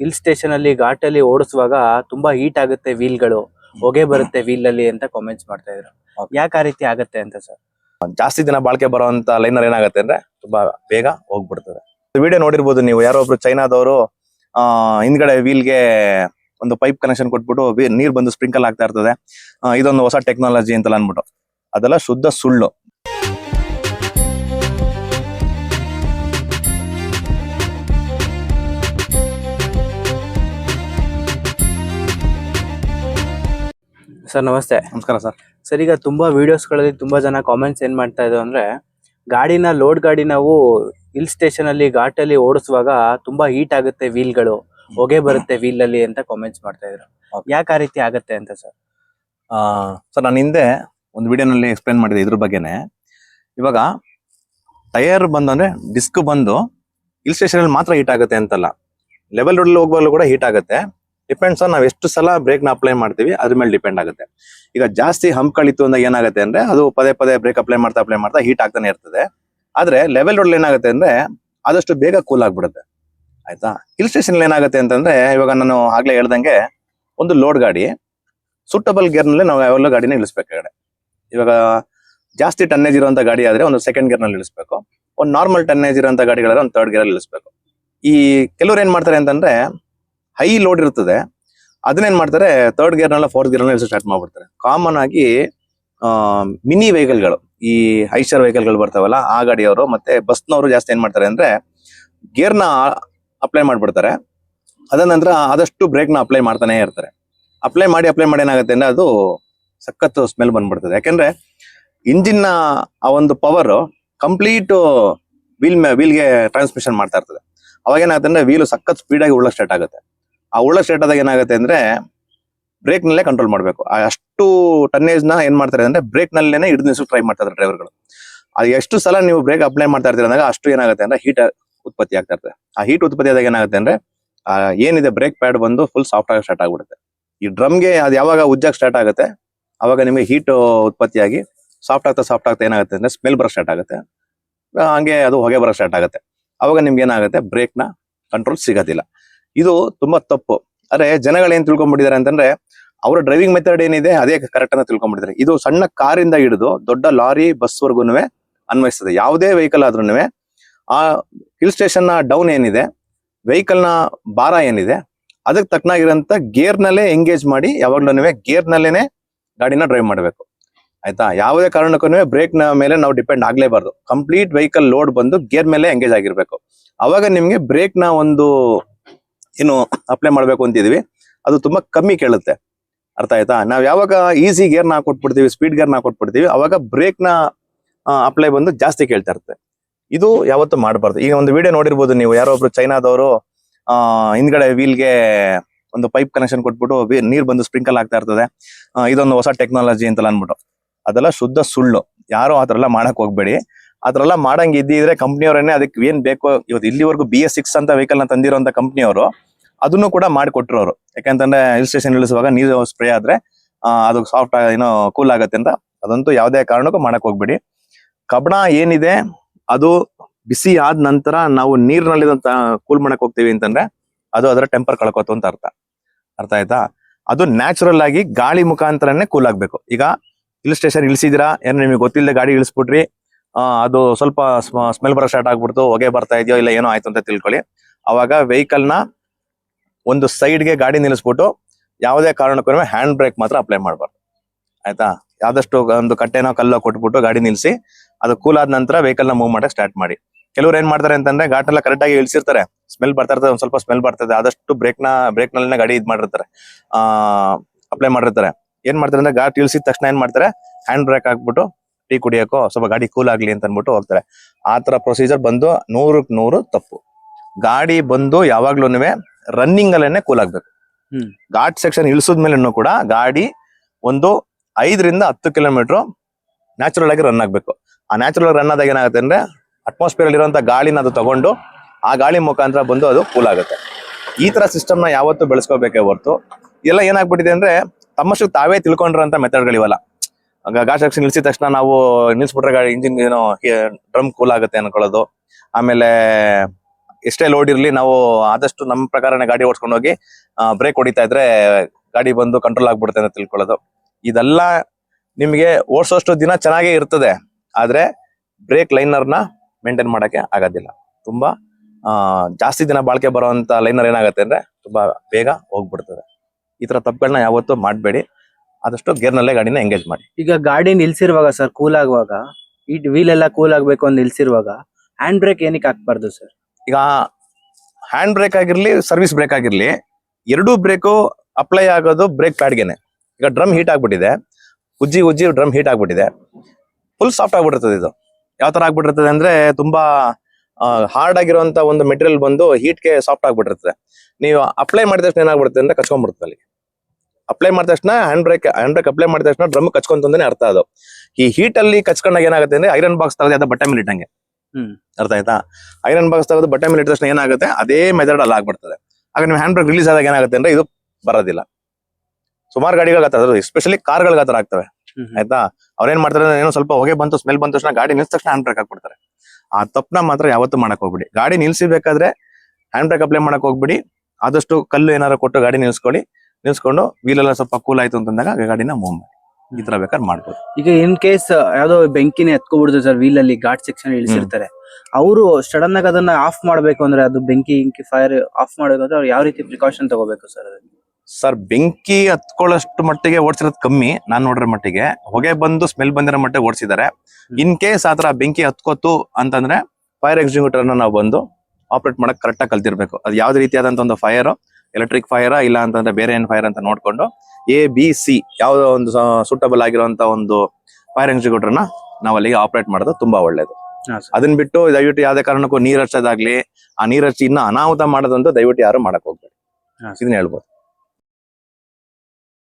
Hill station ಅಲ್ಲಿ ಘಾಟಲ್ಲಿ ಓಡಿಸುವಾಗ ತುಂಬಾ heat ಆಗುತ್ತೆ ವೀಲ್ಗಳು ಹೊಗೆ ಬರುತ್ತೆ ವೀಲ್ ಅಲ್ಲಿ ಅಂತ ಕಾಮೆಂಟ್ಸ್ ಮಾಡ್ತಾ ಇದ್ರು. ಯಾಕ ಆ ರೀತಿ ಆಗತ್ತೆ ಅಂತ ಸರ್ ಜಾಸ್ತಿ ದಿನ ಬಾಳಿಕೆ ಬರುವಂತ ಲೈನರ್ ಏನಾಗುತ್ತೆ ಅಂದ್ರೆ ತುಂಬಾ ಬೇಗ ಹೋಗ್ಬಿಡ್ತದೆ. ವಿಡಿಯೋ ನೋಡಿರ್ಬೋದು ನೀವು. ಯಾರೋ ಒಬ್ರು ಚೈನಾದವರು ಆ ಹಿಂದ್ಗಡೆ ವೀಲ್ಗೆ ಒಂದು ಪೈಪ್ ಕನೆಕ್ಷನ್ ಕೊಟ್ಬಿಟ್ಟು ನೀರ್ ಬಂದು ಸ್ಪ್ರಿಂಕಲ್ ಆಗ್ತಾ ಇರ್ತದೆ. ಇದೊಂದು ಹೊಸ ಟೆಕ್ನಾಲಜಿ ಅಂತ ಅನ್ಬಿಟ್ಟು ಅದೆಲ್ಲ ಶುದ್ಧ ಸುಳ್ಳು. ಸರ್ ನಮಸ್ತೆ. ನಮಸ್ಕಾರ ಸರ್. ಸರ್ ಈಗ ತುಂಬಾ ವಿಡಿಯೋಸ್ಗಳಲ್ಲಿ ತುಂಬಾ ಜನ ಕಾಮೆಂಟ್ಸ್ ಏನ್ ಮಾಡ್ತಾ ಇದ್ದಾವೆ ಅಂದ್ರೆ ಗಾಡಿನ ಲೋಡ್ ಗಾಡಿ ನಾವು ಹಿಲ್ ಸ್ಟೇಷನ್ ಅಲ್ಲಿ ಘಾಟಲ್ಲಿ ಓಡಿಸುವಾಗ ತುಂಬಾ ಹೀಟ್ ಆಗುತ್ತೆ ವೀಲ್ಗಳು ಹೊಗೆ ಬರುತ್ತೆ ವೀಲ್ ಅಲ್ಲಿ ಅಂತ ಕಾಮೆಂಟ್ಸ್ ಮಾಡ್ತಾ ಇದ್ರು. ಯಾಕೆ ಆ ರೀತಿ ಆಗತ್ತೆ ಅಂತ ಸರ್? ಆ ಸರ್ ನಾನು ಹಿಂದೆ ಒಂದು ವಿಡಿಯೋನಲ್ಲಿ ಎಕ್ಸ್ಪ್ಲೈನ್ ಮಾಡಿದೆ ಇದ್ರ ಬಗ್ಗೆನೆ. ಇವಾಗ ಟೈರ್ ಬಂದು ಅಂದ್ರೆ ಡಿಸ್ಕ್ ಬಂದು ಹಿಲ್ ಸ್ಟೇಷನ್ ಅಲ್ಲಿ ಮಾತ್ರ ಹೀಟ್ ಆಗುತ್ತೆ ಅಂತಲ್ಲ. ಲೆವೆಲ್ ರೋಡ್ ಅಲ್ಲಿ ಹೋಗುವಾಗಲೂ ಕೂಡ ಹೀಟ್ ಆಗುತ್ತೆ. ಡಿಪೆಂಡ್ಸ್ ಆನ್ ನಾವು ಎಷ್ಟು ಸಲ ಬ್ರೇಕ್ನ ಅಪ್ಲೈ ಮಾಡ್ತೀವಿ, ಅದ್ರ ಮೇಲೆ ಡಿಪೆಂಡ್ ಆಗುತ್ತೆ. ಈಗ ಜಾಸ್ತಿ ಹಂಪ್ಗಳಿತ್ತು ಅಂದಾಗ ಏನಾಗುತ್ತೆ ಅಂದ್ರೆ, ಅದು ಪದೇ ಪದೇ ಬ್ರೇಕ್ ಅಪ್ಲೈ ಮಾಡ್ತಾ ಅಪ್ಲೈ ಮಾಡ್ತಾ ಹೀಟ್ ಆಗ್ತಾನೆ ಇರ್ತದೆ. ಆದ್ರೆ ಲೆವೆಲ್ ರೋಡ್ ಏನಾಗುತ್ತೆ ಅಂದ್ರೆ, ಆದಷ್ಟು ಬೇಗ ಕೂಲ್ ಆಗ್ಬಿಡುತ್ತೆ. ಆಯ್ತಾ? ಹಿಲ್ ಸ್ಟೇಷನ್ ಏನಾಗುತ್ತೆ ಅಂತಂದ್ರೆ, ಇವಾಗ ನಾನು ಆಗ್ಲೇ ಹೇಳ್ದಂಗೆ, ಒಂದು ಲೋಡ್ ಗಾಡಿ ಸೂಟಬಲ್ ಗೇರ್ನಲ್ಲಿ ನಾವು ಯಾವಾಗಲೂ ಗಾಡಿನ ಇಳಿಸ್ಬೇಕಾಗಡೆ ಇವಾಗ ಜಾಸ್ತಿ ಟನ್ನೇಜ್ ಇರುವಂತ ಗಾಡಿ ಆದ್ರೆ ಒಂದು ಸೆಕೆಂಡ್ ಗೇರ್ನಲ್ಲಿ ಇಳಿಸ್ಬೇಕು. ಒಂದು ನಾರ್ಮಲ್ ಟನ್ನೇಜ್ ಇರುವಂತ ಗಾಡಿಗಳಾದ್ರೆ ಒಂದು ತರ್ಡ್ ಗೇರ್ ಅಲ್ಲಿ ಇಳಿಸ್ಬೇಕು. ಈ ಕೆಲವ್ರು ಏನ್ ಮಾಡ್ತಾರೆ ಅಂತಂದ್ರೆ ಹೈ ಲೋಡ್ ಇರ್ತದೆ. ಅದನ್ನೇನ್ ಮಾಡ್ತಾರೆ ಥರ್ಡ್ ಗೇರ್ ನಲ್ಲ ಫೋರ್ತ್ ಗೇರ್ನಲ್ಲಿ ಇಳಿಸೋ ಸ್ಟಾರ್ಟ್ ಮಾಡ್ಬಿಡ್ತಾರೆ. ಕಾಮನ್ ಆಗಿ ಮಿನಿ ವೆಹಿಕಲ್ಗಳು ಈ ಐಷರ್ ವೆಹಿಕಲ್ಗಳು ಬರ್ತಾವಲ್ಲ, ಆ ಗಾಡಿಯವರು ಮತ್ತೆ ಬಸ್ನವರು ಜಾಸ್ತಿ ಏನ್ ಮಾಡ್ತಾರೆ ಅಂದ್ರೆ ಗೇರ್ನ ಅಪ್ಲೈ ಮಾಡ್ಬಿಡ್ತಾರೆ. ಅದ ನಂತರ ಆದಷ್ಟು ಬ್ರೇಕ್ನ ಅಪ್ಲೈ ಮಾಡ್ತಾನೆ ಇರ್ತಾರೆ. ಅಪ್ಲೈ ಮಾಡಿ ಅಪ್ಲೈ ಮಾಡಿ ಏನಾಗುತ್ತೆ ಅಂದ್ರೆ, ಅದು ಸಖತ್ತು ಸ್ಮೆಲ್ ಬಂದ್ಬಿಡ್ತದೆ. ಯಾಕಂದ್ರೆ ಇಂಜಿನ್ನ ಆ ಒಂದು ಪವರ್ ಕಂಪ್ಲೀಟ್ ವೀಲ್ ವೀಲ್ಗೆ ಟ್ರಾನ್ಸ್ಮಿಷನ್ ಮಾಡ್ತಾ ಇರ್ತದೆ. ಅವಾಗ ಏನಾಗುತ್ತೆ ಅಂದ್ರೆ ವೀಲ್ ಸಖತ್ ಆಗಿ ಉಳ್ಳಕ್ ಸ್ಟಾರ್ಟ್ ಆಗುತ್ತೆ. ಆ ಉಳ್ಳ ಸ್ಟೇಟ್ ಆದಾಗ ಏನಾಗುತ್ತೆ ಅಂದ್ರೆ ಬ್ರೇಕ್ ನಲ್ಲೇ ಕಂಟ್ರೋಲ್ ಮಾಡಬೇಕು. ಅಷ್ಟು ಟನ್ನೇಜ್ನ ಏನ್ ಮಾಡ್ತಾರೆ ಅಂದ್ರೆ ಬ್ರೇಕ್ ನಲ್ಲೇನೆ ಹಿಡಿದು ನಿಲ್ಸು ಟ್ರೈ ಮಾಡ್ತಾರೆ ಡ್ರೈವರ್ಗಳು ಅದು ಎಷ್ಟು ಸಲ ನೀವು ಬ್ರೇಕ್ ಅಪ್ಲೈ ಮಾಡ್ತಾ ಇರ್ತೀರ ಅಂದಾಗ ಅಷ್ಟು ಏನಾಗುತ್ತೆ ಅಂದ್ರೆ ಹೀಟ್ ಉತ್ಪತ್ತಿ ಆಗ್ತಾ ಇರ್ತದೆ. ಆ ಹೀಟ್ ಉತ್ಪತ್ತಿ ಆದಾಗ ಏನಾಗುತ್ತೆ ಅಂದ್ರೆ, ಆ ಏನಿದೆ ಬ್ರೇಕ್ ಪ್ಯಾಡ್ ಬಂದು ಫುಲ್ ಸಾಫ್ಟ್ ಆಗಿ ಸ್ಟಾರ್ಟ್ ಆಗ್ಬಿಡುತ್ತೆ. ಈ ಡ್ರಮ್ಗೆ ಅದು ಯಾವಾಗ ಉಜ್ಜಾಕ್ ಸ್ಟಾರ್ಟ್ ಆಗುತ್ತೆ, ಅವಾಗ ನಿಮಗೆ ಹೀಟ್ ಉತ್ಪತ್ತಿಯಾಗಿ ಸಾಫ್ಟ್ ಆಗ್ತಾ ಸಾಫ್ಟ್ ಆಗ್ತಾ ಏನಾಗುತ್ತೆ ಅಂದ್ರೆ ಸ್ಮೆಲ್ ಬರೋ ಸ್ಟಾರ್ಟ್ ಆಗುತ್ತೆ. ಹಂಗೆ ಅದು ಹೊಗೆ ಬರೋ ಸ್ಟಾರ್ಟ್ ಆಗುತ್ತೆ. ಅವಾಗ ನಿಮ್ಗೆ ಏನಾಗುತ್ತೆ ಬ್ರೇಕ್ನ ಕಂಟ್ರೋಲ್ ಸಿಗೋದಿಲ್ಲ. ಇದು ತುಂಬಾ ತಪ್ಪು. ಅಂದ್ರೆ ಜನಗಳು ಏನ್ ತಿಳ್ಕೊಂಡ್ಬಿಟ್ಟಿದ್ದಾರೆ ಅಂತಂದ್ರೆ, ಅವರ ಡ್ರೈವಿಂಗ್ ಮೆಥಡ್ ಏನಿದೆ, ಅದೇ ಕರೆಕ್ಟ್ ಅಂತ ತಿಳ್ಕೊಂಡ್ಬಿಟ್ಟಿದ್ದಾರೆ ಇದು ಸಣ್ಣ ಕಾರಿಂದ ಹಿಡಿದು ದೊಡ್ಡ ಲಾರಿ ಬಸ್ ವರ್ಗುನು ಅನ್ವಯಿಸ್ತದೆ. ಯಾವುದೇ ವೆಹಿಕಲ್ ಆದ್ರೂ ಆ ಹಿಲ್ ಸ್ಟೇಷನ್ನ ಡೌನ್ ಏನಿದೆ ವೆಹಿಕಲ್ನ ಭಾರ ಏನಿದೆ ಅದಕ್ಕೆ ತಕ್ಕನಾಗಿರೋಂಥ ಗೇರ್ ನಲ್ಲೇ ಎಂಗೇಜ್ ಮಾಡಿ ಯಾವಾಗ್ಲೂ ಗೇರ್ ನಲ್ಲೇನೆ ಗಾಡಿನ ಡ್ರೈವ್ ಮಾಡಬೇಕು. ಆಯ್ತಾ? ಯಾವುದೇ ಕಾರಣಕ್ಕೂ ಬ್ರೇಕ್ನ ಮೇಲೆ ನಾವು ಡಿಪೆಂಡ್ ಆಗ್ಲೇಬಾರ್ದು. ಕಂಪ್ಲೀಟ್ ವೆಹಿಕಲ್ ಲೋಡ್ ಬಂದು ಗೇರ್ ಮೇಲೆ ಎಂಗೇಜ್ ಆಗಿರ್ಬೇಕು. ಅವಾಗ ನಿಮ್ಗೆ ಬ್ರೇಕ್ನ ಒಂದು ಏನು ಅಪ್ಲೈ ಮಾಡ್ಬೇಕು ಅಂತಿದೀವಿ. ಅದು ತುಂಬಾ ಕಮ್ಮಿ ಕೇಳುತ್ತೆ. ಅರ್ಥ ಆಯ್ತಾ? ನಾವ್ ಯಾವಾಗ ಈಸಿ ಗೇರ್ನ ಹಾಕೊಟ್ಬಿಡ್ತೀವಿ ಸ್ಪೀಡ್ ಗೇರ್ನ ಹಾಕೊಟ್ಬಿಡ್ತೀವಿ ಅವಾಗ ಬ್ರೇಕ್ನ ಅಪ್ಲೈ ಬಂದು ಜಾಸ್ತಿ ಕೇಳ್ತಾ ಇರುತ್ತೆ. ಇದು ಯಾವತ್ತೂ ಮಾಡಬಾರ್ದು. ಈಗ ಒಂದು ವಿಡಿಯೋ ನೋಡಿರ್ಬೋದು ನೀವು ಯಾರೋ ಒಬ್ರು ಚೈನಾದವರು ಆ ಹಿಂದ್ಗಡೆ ವೀಲ್ಗೆ ಒಂದು ಪೈಪ್ ಕನೆಕ್ಷನ್ ಕೊಟ್ಬಿಟ್ಟು ನೀರ್ ಬಂದು ಸ್ಪ್ರಿಂಕಲ್ ಆಗ್ತಾ ಇರ್ತದೆ. ಆ, ಇದೊಂದು ಹೊಸ ಟೆಕ್ನಾಲಜಿ ಅಂತ ಅನ್ಬಿಟ್ಟು ಅದೆಲ್ಲ ಶುದ್ಧ ಸುಳ್ಳು. ಯಾರು ಆ ಎಲ್ಲ ಮಾಡಕ್ ಹೋಗ್ಬೇಡಿ. ಅದ್ರೆಲ್ಲ ಮಾಡಂಗ್ ಇದ್ದಿದ್ರೆ ಅದಕ್ಕೆ ಏನ್ ಬೇಕೋ ಇವತ್ತು ಇಲ್ಲಿವರೆಗೂ ಬಿ ಸಿಕ್ಸ್ ಅಂತ ವೆಹಿಕಲ್ನ ತಂದಿರೋ ಕಂಪ್ನಿಯವರು ಅದನ್ನು ಕೂಡ ಮಾಡಿಕೊಟ್ರು ಅವರು. ಯಾಕಂತಂದ್ರೆ ಹಿಲ್ ಸ್ಟೇಷನ್ ಇಳಿಸುವಾಗ ನೀರು ಸ್ಪ್ರೇ ಆದ್ರೆ ಅದು ಸಾಫ್ಟ್ ಏನೋ ಕೂಲ್ ಆಗತ್ತೆ ಅಂತ. ಅದಂತೂ ಯಾವುದೇ ಕಾರಣಕ್ಕೂ ಮಾಡಕ್ ಹೋಗ್ಬೇಡಿ. ಕಬ್ಬಣ ಏನಿದೆ, ಅದು ಬಿಸಿ ಆದ ನಂತರ ನಾವು ನೀರಿನಲ್ಲಿ ಕೂಲ್ ಮಾಡಕ್ ಹೋಗ್ತೀವಿ ಅಂತಂದ್ರೆ, ಅದು ಅದರ ಟೆಂಪರ್ ಕಳ್ಕೋತು ಅಂತ ಅರ್ಥ. ಅರ್ಥ ಆಯ್ತಾ? ಅದು ನ್ಯಾಚುರಲ್ ಆಗಿ ಗಾಳಿ ಮುಖಾಂತರನೇ ಕೂಲ್ ಆಗ್ಬೇಕು. ಈಗ ಹಿಲ್ ಸ್ಟೇಷನ್ ಇಳಿಸಿದಿರಾ ಏನೋ ನಿಮಗೆ ಗೊತ್ತಿಲ್ಲದೆ ಗಾಡಿ ಇಳಿಸ್ಬಿಟ್ರಿ. ಅದು ಸ್ವಲ್ಪ ಸ್ಮೆಲ್ ಬರೋ ಸ್ಟಾರ್ಟ್ ಆಗ್ಬಿಡ್ತು. ಹೊಗೆ ಬರ್ತಾ ಇದೆಯೋ ಇಲ್ಲ ಏನೋ ಆಯ್ತು ಅಂತ ತಿಳ್ಕೊಳ್ಳಿ. ಅವಾಗ ವೆಹಿಕಲ್ನ ಒಂದು ಸೈಡ್ಗೆ ಗಾಡಿ ನಿಲ್ಲಿಸ್ಬಿಟ್ಟು ಯಾವುದೇ ಕಾರಣಕ್ಕೂ ಹ್ಯಾಂಡ್ ಬ್ರೇಕ್ ಮಾತ್ರ ಅಪ್ಲೈ ಮಾಡಬಾರ್ದು. ಆಯ್ತಾ? ಆದಷ್ಟು ಒಂದು ಕಟ್ಟೆನೋ ಕಲ್ಲೋ ಕೊಟ್ಬಿಟ್ಟು ಗಾಡಿ ನಿಲ್ಲಿಸಿ ಅದು ಕೂಲ್ ಆದ ನಂತರ ವೆಹಿಕಲ್ನ ಮೂವ್ ಮಾಡಕ್ಕೆ ಸ್ಟಾರ್ಟ್ ಮಾಡಿ. ಕೆಲವ್ರು ಏನ್ ಮಾಡ್ತಾರೆ ಅಂತಂದ್ರೆ ಘಾಟ್ ಎಲ್ಲ ಕರೆಕ್ಟ್ ಆಗಿ ಇಳಿಸಿರ್ತಾರೆ. ಸ್ಮೆಲ್ ಬರ್ತಾ ಇರ್ತದೆ, ಒಂದ್ ಸ್ವಲ್ಪ ಸ್ಮೆಲ್ ಬರ್ತದೆ ಆದಷ್ಟು ಬ್ರೇಕ್ನ ಬ್ರೇಕ್ನಲ್ಲಿ ಗಾಡಿ ಇದ್ ಮಾಡಿರ್ತಾರೆ. ಆ ಅಪ್ಲೈ ಮಾಡಿರ್ತಾರೆ. ಏನ್ ಮಾಡ್ತಾರೆ ಅಂದ್ರೆ ಘಾಟ್ ಇಳಿಸಿದ ತಕ್ಷಣ ಏನ್ ಮಾಡ್ತಾರೆ? ಹ್ಯಾಂಡ್ ಬ್ರೇಕ್ ಹಾಕ್ಬಿಟ್ಟು ಟೀ ಕುಡಿಯೋಕೋ ಸ್ವಲ್ಪ ಗಾಡಿ ಕೂಲ್ ಆಗ್ಲಿ ಅಂತ ಅನ್ಬಿಟ್ಟು ಹೋಗ್ತಾರೆ. ಆ ತರ ಪ್ರೊಸೀಜರ್ ಬಂದು ನೂರಕ್ ನೂರು ತಪ್ಪು. ಗಾಡಿ ಬಂದು ಯಾವಾಗ್ಲೂ ರನ್ನಿಂಗ್ ಅಲ್ಲೇನೆ ಕೂಲ್ ಆಗ್ಬೇಕು. ಘಾಟ್ ಸೆಕ್ಷನ್ ಇಳಿಸಿದ್ಮೇಲೆ ಕೂಡ ಗಾಡಿ ಒಂದು ಐದರಿಂದ ಹತ್ತು ಕಿಲೋಮೀಟರ್ ನ್ಯಾಚುರಲ್ ಆಗಿ ರನ್ ಆಗ್ಬೇಕು. ಆ ನ್ಯಾಚುರಲ್ ರನ್ ಆದಾಗ ಏನಾಗುತ್ತೆ ಅಂದ್ರೆ ಅಟ್ಮಾಸ್ಫಿಯರ್ ಅಲ್ಲಿ ಇರುವಂತ ಗಾಳಿನ ಅದು ತಗೊಂಡು ಆ ಗಾಳಿ ಮುಖಾಂತರ ಬಂದು ಅದು ಕೂಲ್ ಆಗುತ್ತೆ. ಈ ತರ ಸಿಸ್ಟಮ್ನ ಯಾವತ್ತೂ ಬೆಳೆಸ್ಕೋಬೇಕೇ ಹೊರತು. ಎಲ್ಲ ಏನಾಗ್ಬಿಟ್ಟಿದೆ ಅಂದ್ರೆ ತಮ್ಮಷ್ಟು ತಾವೇ ತಿಳ್ಕೊಂಡಿರೋಂಥ ಮೆಥಡ್ಗಳಿವಲ್ಲ ಘಾಟ್ ಸೆಕ್ಷನ್ ಇಳಿಸಿದ ತಕ್ಷಣ ನಾವು ನಿಲ್ಸ್ಬಿಟ್ರೆ ಗಾಡಿ ಇಂಜಿನ್ ಏನೋ ಡ್ರಮ್ ಕೂಲ್ ಆಗುತ್ತೆ ಅನ್ಕೊಳ್ಳೋದು. ಆಮೇಲೆ ಎಷ್ಟೇ ಲೋಡ್ ಇರಲಿ ನಾವು ಆದಷ್ಟು ನಮ್ಮ ಪ್ರಕಾರನೇ ಗಾಡಿ ಓಡಿಸ್ಕೊಂಡು ಹೋಗಿ ಬ್ರೇಕ್ ಹೊಡಿತಾ ಇದ್ರೆ ಗಾಡಿ ಬಂದು ಕಂಟ್ರೋಲ್ ಆಗ್ಬಿಡುತ್ತೆ ಅಂತ ತಿಳ್ಕೊಳ್ಳೋದು. ಇದೆಲ್ಲ ನಿಮಗೆ ಓಡಿಸೋಷ್ಟು ದಿನ ಚೆನ್ನಾಗೇ ಇರ್ತದೆ. ಆದ್ರೆ ಬ್ರೇಕ್ ಲೈನರ್ನ ಮೇಂಟೈನ್ ಮಾಡೋಕ್ಕೆ ಆಗೋದಿಲ್ಲ. ತುಂಬಾ ಜಾಸ್ತಿ ದಿನ ಬಾಳಿಕೆ ಬರೋವಂಥ ಲೈನರ್ ಏನಾಗುತ್ತೆ ಅಂದ್ರೆ ತುಂಬಾ ಬೇಗ ಹೋಗ್ಬಿಡ್ತದೆ. ಈ ತರ ತಪ್ಪುಗಳನ್ನ ಯಾವತ್ತೂ ಮಾಡಬೇಡಿ. ಆದಷ್ಟು ಗೇರ್ನಲ್ಲೇ ಗಾಡಿನ ಎಂಗೇಜ್ ಮಾಡಿ. ಈಗ ಗಾಡಿ ನಿಲ್ಸಿರುವಾಗ ಸರ್ ಕೂಲ್ ಆಗುವಾಗ, ಈ ವೀಲ್ ಎಲ್ಲ ಕೂಲ್ ಆಗಬೇಕು ಅಂತ ನಿಲ್ಸಿರುವಾಗ ಹ್ಯಾಂಡ್ ಬ್ರೇಕ್ ಏನಕ್ಕೆ ಹಾಕ್ಬಾರ್ದು ಸರ್ ಈಗ ಹ್ಯಾಂಡ್ ಬ್ರೇಕ್ ಆಗಿರ್ಲಿ ಸರ್ವಿಸ್ ಬ್ರೇಕ್ ಆಗಿರ್ಲಿ, ಎರಡೂ ಬ್ರೇಕು ಅಪ್ಲೈ ಆಗೋದು ಬ್ರೇಕ್ ಪ್ಯಾಡ್ಗೆನೆ ಈಗ ಡ್ರಮ್ ಹೀಟ್ ಆಗ್ಬಿಟ್ಟಿದೆ. ಉಜ್ಜಿ ಉಜ್ಜಿ ಡ್ರಮ್ ಹೀಟ್ ಆಗ್ಬಿಟ್ಟಿದೆ. ಫುಲ್ ಸಾಫ್ಟ್ ಆಗ್ಬಿಟ್ಟಿರ್ತದೆ ಇದು. ಯಾವ ತರ ಆಗ್ಬಿಟ್ಟಿರ್ತದೆ ಅಂದ್ರೆ ತುಂಬಾ ಹಾರ್ಡ್ ಆಗಿರುವಂತ ಒಂದು ಮೆಟೀರಿಯಲ್ ಬಂದು ಹೀಟ್ಗೆ ಸಾಫ್ಟ್ ಆಗ್ಬಿಟ್ಟಿರ್ತದೆ. ನೀವು ಅಪ್ಲೈ ಮಾಡಿದ ತಕ್ಷಣ ಏನಾಗ್ಬಿಡುತ್ತೆ ಅಂದ್ರೆ ಕಚ್ಕೊಂಡ್ಬಿಡುತ್ತೆ ಅಲ್ಲಿ ಅಪ್ಲೈ ಮಾಡಿದ ತಕ್ಷಣ hand brake hand brake apply ಮಾಡಿದ ತಕ್ಷಣ ಡ್ರಮ್ ಕಚ್ಕೊಂತಂದ್ರೆ ಅರ್ಥ ಅದು. ಈ ಹೀಟ್ ಅಲ್ಲಿ ಕಚ್ಕೊಂಡಾಗ ಏನಾಗುತ್ತೆ ಅಂದ್ರೆ ಐರನ್ ಬಾಕ್ಸ್ ತೆಗೆದು ಅದ ಬಟ್ಟೆ ಮೇಲೆ ಇಟ್ಟಂಗೆ. ಅರ್ಥ ಆಯ್ತಾ? ಐರನ್ ಬಾಕ್ಸ್ ತೆಗೆದು ಬಟ್ಟೆ ಮೇಲೆ ಇಟ್ಟ ತಕ್ಷಣ ಏನಾಗುತ್ತೆ? ಅದೇ ಮೆಥಡ್ ಅಲ್ಲಿ ಆಗ್ಬಿಡ್ತದೆ. ಆಗ ನೀವು ಹ್ಯಾಂಡ್ ಬ್ರೇಕ್ ರಿಲೀಸ್ ಆದಾಗ ಏನಾಗುತ್ತೆ ಅಂದ್ರೆ ಇದು ಬರೋದಿಲ್ಲ. ಸುಮಾರು ಗಾಡಿಗಳಿಗೆ ಆತರ ಎಸ್ಪೆಷಲಿ ಕಾರ್ಗಳಿಗೆ ಆತರ ಆಗ್ತವೆ. ಆಯ್ತಾ? ಅವ್ರೇನ್ ಮಾಡ್ತಾರೆ ಏನೋ ಸ್ವಲ್ಪ ಹೊಗೆ ಬಂತು ಸ್ಮೆಲ್ ಬಂದ ತಕ್ಷಣ ಗಾಡಿ ನಿಲ್ಸ ತಕ್ಷಣ ಹ್ಯಾಂಡ್ ಬ್ರೇಕ್ ಹಾಕ್ಬಿಡ್ತಾರೆ. ಆ ತಪ್ಪನ ಮಾತ್ರ ಯಾವತ್ತೂ ಮಾಡಕ್ ಹೋಗ್ಬಿಡಿ. ಗಾಡಿ ನಿಲ್ಸಿಬೇಕಾದ್ರೆ ಹ್ಯಾಂಡ್ ಬ್ರೇಕ್ ಅಪ್ಲೈ ಮಾಡಕ್ ಹೋಗ್ಬಿಡಿ. ಆದಷ್ಟು ಕಲ್ಲು ಏನಾರು ಕೊಟ್ಟು ಗಾಡಿ ನಿಲ್ಸ್ಕೊಳ್ಳಿ. ನಿಲ್ಸ್ಕೊಂಡು ವೀಲ್ ಎಲ್ಲ ಸ್ವಲ್ಪ ಕೂಲ್ ಆಯ್ತು ಅಂತಂದಾಗ ಗಾಡಿನ ಮೂವ್ ಮಾಡಿ. ಈ ತರ ಬೇಕಾದ್ರೆ ಮಾಡ್ಬೋದು. ಈಗ ಇನ್ ಕೇಸ್ ಯಾವ್ದೋ ಬೆಂಕಿನೇ ಎತ್ಕೊಬಿಡುದು ಸರ್ ವೀಲ್ ಅಲ್ಲಿ ಘಾಟ್ ಸೆಕ್ಷನ್ ಇಳಿಸಿರ್ತಾರೆ. ಅವರು ಸಡನ್ ಆಗಿ ಅದನ್ನ ಆಫ್ ಮಾಡ್ಬೇಕು ಅಂದ್ರೆ ಅದು ಬೆಂಕಿ ಇಂಕಿ ಫೈರ್ ಆಫ್ ಮಾಡ್ಬೇಕಂದ್ರೆ ಅವ್ರು ಯಾವ ರೀತಿ ಪ್ರಿಕಾಷನ್ ತಗೋಬೇಕು ಸರ್ ಸರ್ ಬೆಂಕಿ ಹತ್ಕೊಳ್ಳೋಷ್ಟು ಮಟ್ಟಿಗೆ ಓಡಿಸಿರೋದು ಕಮ್ಮಿ. ನಾನ್ ನೋಡಿರೋ ಮಟ್ಟಿಗೆ. ಹೊಗೆ ಬಂದು ಸ್ಮೆಲ್ ಬಂದಿರೋ ಮಟ್ಟಿಗೆ ಓಡಿಸಿದ್ದಾರೆ. ಇನ್ ಕೇಸ್ ಆತರ ಬೆಂಕಿ ಹತ್ಕೋತು ಅಂತಂದ್ರೆ ಫೈರ್ ಎಕ್ಸಿಕ್ಯೂಟರ್ ನಾವು ಬಂದು ಆಪರೇಟ್ ಮಾಡಕ್ ಕರೆಕ್ಟ್ ಆಗಿ ಕಲ್ತಿರ್ಬೇಕು. ಅದು ಯಾವ್ದು ರೀತಿಯಾದಂತ ಒಂದು ಫೈರ್ ಎಲೆಕ್ಟ್ರಿಕ್ ಫೈರ್ ಇಲ್ಲ ಅಂತಂದ್ರೆ ಬೇರೆ ಏನ್ ಫೈರ್ ಅಂತ ನೋಡ್ಕೊಂಡು ಎ ಬಿ ಸಿ ಯಾವ್ದೋ ಒಂದು ಸೂಟಬಲ್ ಆಗಿರುವಂತ ಒಂದು ಫೈರ್ ಎಕ್ಸಿಕ್ಯೂಟರ್ನ ನಾವು ಅಲ್ಲಿಗೆ ಆಪರೇಟ್ ಮಾಡೋದು ತುಂಬಾ ಒಳ್ಳೇದು. ಅದನ್ನ ಬಿಟ್ಟು ದಯವಿಟ್ಟು ಯಾವ್ದೇ ಕಾರಣಕ್ಕೂ ನೀರ್ ಹಚ್ಚೋದಾಗ್ಲಿ ಆ ನೀರ್ ಹಚ್ಚಿ ಇನ್ನ ಅನಾಹುತ ಮಾಡೋದಂತೂ ದಯವಿಟ್ಟು ಯಾರು ಮಾಡಕ್ ಹೋಗ್ಬೇಡಿ. ಇದನ್ನ ಹೇಳ್ಬೋದು.